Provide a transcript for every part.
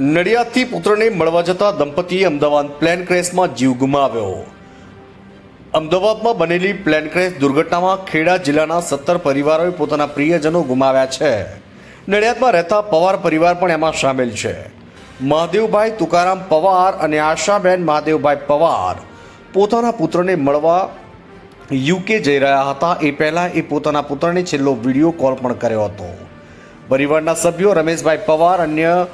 નડિયાદથી પુત્રને મળવા જતા દંપતીએ અમદાવાદ પ્લેન ક્રેશમાં જીવ ગુમાવ્યો. અમદાવાદમાં બનેલી પ્લેન ક્રેશ દુર્ઘટનામાં ખેડા જિલ્લાના સત્તર પરિવારોએ પોતાના પ્રિયજનો ગુમાવ્યા છે. નડિયાદમાં રહેતા પવાર પરિવાર પણ એમાં સામેલ છે. મહાદેવભાઈ તુકારામ પવાર અને આશાબેન મહાદેવભાઈ પવાર પોતાના પુત્રને મળવા યુકે જઈ રહ્યા હતા. એ પહેલાં એ પોતાના પુત્રને છેલ્લો વીડિયો કોલ પણ કર્યો હતો. પરિવારના સભ્યો રમેશભાઈ પવાર, અન્ય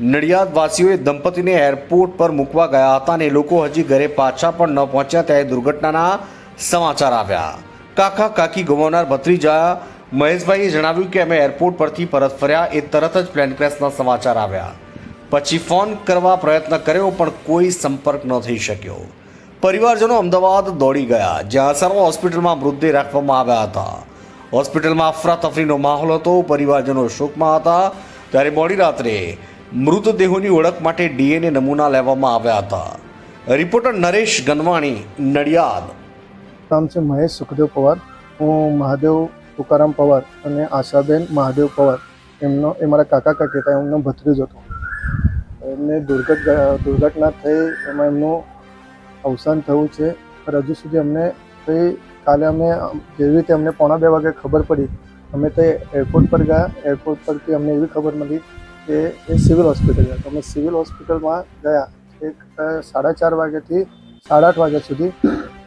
નડિયાદવાસીઓએ દંપતીને એરપોર્ટ પર મૂકવા ગયા હતા અને લોકો હજી ઘરે પાછા પણ ન પહોંચ્યા ત્યારે દુર્ઘટનાના સમાચાર આવ્યા. કાકા, કાકી ગુમાવનાર ભત્રીજા મહેશભાઈએ જણાવ્યું કે અમે એરપોર્ટ પરથી પરત ફર્યા, એ તરત જ પ્લેન ક્રેશના સમાચાર આવ્યા. પછી ફોન કરવા પ્રયત્ન કર્યો, પણ કોઈ સંપર્ક ન થઈ શક્યો. પરિવારજનો અમદાવાદ દોડી ગયા, જ્યાં સર્વ હોસ્પિટલમાં મૃતદેહ રાખવામાં આવ્યા હતા. હોસ્પિટલમાં અફરાતફરીનો માહોલ હતો, પરિવારજનો શોકમાં હતા. ત્યારે મોડી રાત્રે મૃતદેહોની ઓળખ માટે ડીએનએ નમૂના લેવામાં આવ્યા હતા. રિપોર્ટર નરેશ ગનવાણી, નડિયાદ. નામ છે મહેશ સુખદેવ પવાર. હું મહાદેવ તુકારામ પવાર અને આશાબેન મહાદેવ પવાર. એમનો, એ મારા કાકા કાકી હતા એમનો ભત્રીજ હતો. એમને દુર્ઘટ, દુર્ઘટના થઈ, એમાં એમનું અવસાન થયું છે. પણ હજુ સુધી અમને કંઈ, કાલે અમે જેવી રીતે અમને પોણા બે વાગે ખબર પડી, અમે તે એરપોર્ટ પર ગયા. એરપોર્ટ પરથી અમને એવી ખબર મળી કે એ સિવિલ હોસ્પિટલ ગયા. અમે સિવિલ હોસ્પિટલમાં ગયા. એક સાડા ચાર વાગ્યાથી સાડા આઠ વાગ્યા સુધી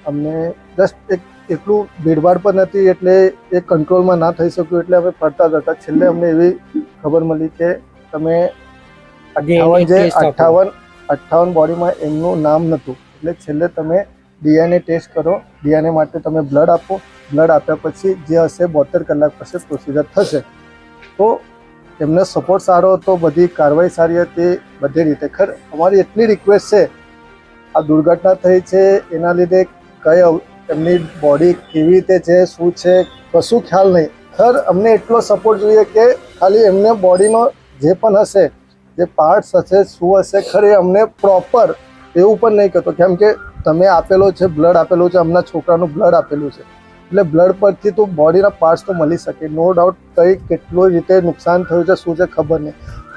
અમને જસ્ટ એક એટલું ભીડભાડ પણ નથી એટલે એ કંટ્રોલમાં ના થઈ શક્યું એટલે અમે ફરતા જ હતા છેલ્લે અમને એવી ખબર મળી કે તમે અઠ્ઠાવન જે અઠ્ઠાવન અઠ્ઠાવન બોડીમાં એમનું નામ નહોતું. એટલે છેલ્લે તમે ડીએનએ ટેસ્ટ કરો. ડીએનએ માટે તમે બ્લડ આપો. બ્લડ આપ્યા પછી જે હશે બોતેર કલાક પછી પ્રોસિજર થશે. તો એમનો સપોર્ટ સારો હતો, બધી કાર્યવાહી સારી હતી, બધી રીતે. ખર, અમારી એટલી રિક્વેસ્ટ છે, આ દુર્ઘટના થઈ છે, એના લીધે કઈ એમની બોડી કેવી રીતે છે, શું છે, કશું ખ્યાલ નહીં. ખર, અમને એટલો સપોર્ટ જોઈએ કે ખાલી એમને બોડીનો જે પણ હશે, જે પાર્ટ્સ હશે, શું હશે, ખરે અમને પ્રોપર એવું પણ નહીં કહેતો. કેમ કે તમે આપેલો છે બ્લડ આપેલું છે હમણાં છોકરાનું બ્લડ આપેલું છે. એટલે બ્લડ પરથી તો બોડીના પાર્ટ્સ તો મળી શકે. નો ડાઉટ કઈ કેટલું રીતે નુકસાન થયું છે, શું છે ખબર નહીં.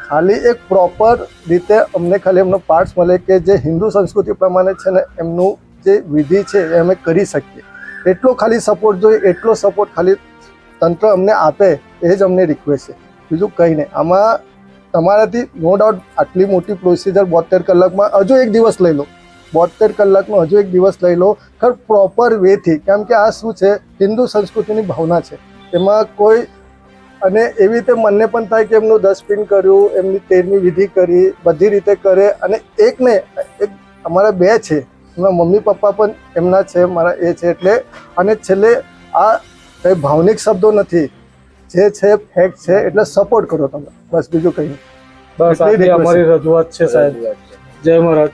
ખાલી એક પ્રોપર રીતે અમને ખાલી એમનો પાર્ટ્સ મળે કે જે હિન્દુ સંસ્કૃતિ પ્રમાણે છે ને, એમનું જે વિધિ છે એ અમે કરી શકીએ. એટલો ખાલી સપોર્ટ જોઈએ, એટલો સપોર્ટ ખાલી તંત્ર અમને આપે, એ જ અમને રિક્વેસ્ટ છે. બીજું કંઈ નહીં. આમાં તમારાથી નો ડાઉટ આટલી મોટી પ્રોસિજર બોતેર કલાકમાં હજુ એક દિવસ લઈ લો. બોતેર કલાકનો હજુ એક દિવસ લઈ લો. ખર પ્રોપર વેથી કેમ કે આ શું છે? હિન્દુ સંસ્કૃતિની ભાવના છે. એમાં કોઈ અને એવી રીતે મને પણ થાય કે એમનું ડસ્ટબિન કર્યું એમની તેરમી વિધિ કરી બધી રીતે કરે. અને એક ને એક અમારા બે છે. એમના મમ્મી પપ્પા પણ એમના છે મારા એ છે. એટલે અને છેલ્લે આ કંઈ ભાવનિક શબ્દો નથી. જે છે ફેક્ટ છે એટલે સપોર્ટ કરો તમે. બસ બીજું કંઈ નહીં. બસ અમારી રજૂઆત છે સાહેબ. જય મહારાજ.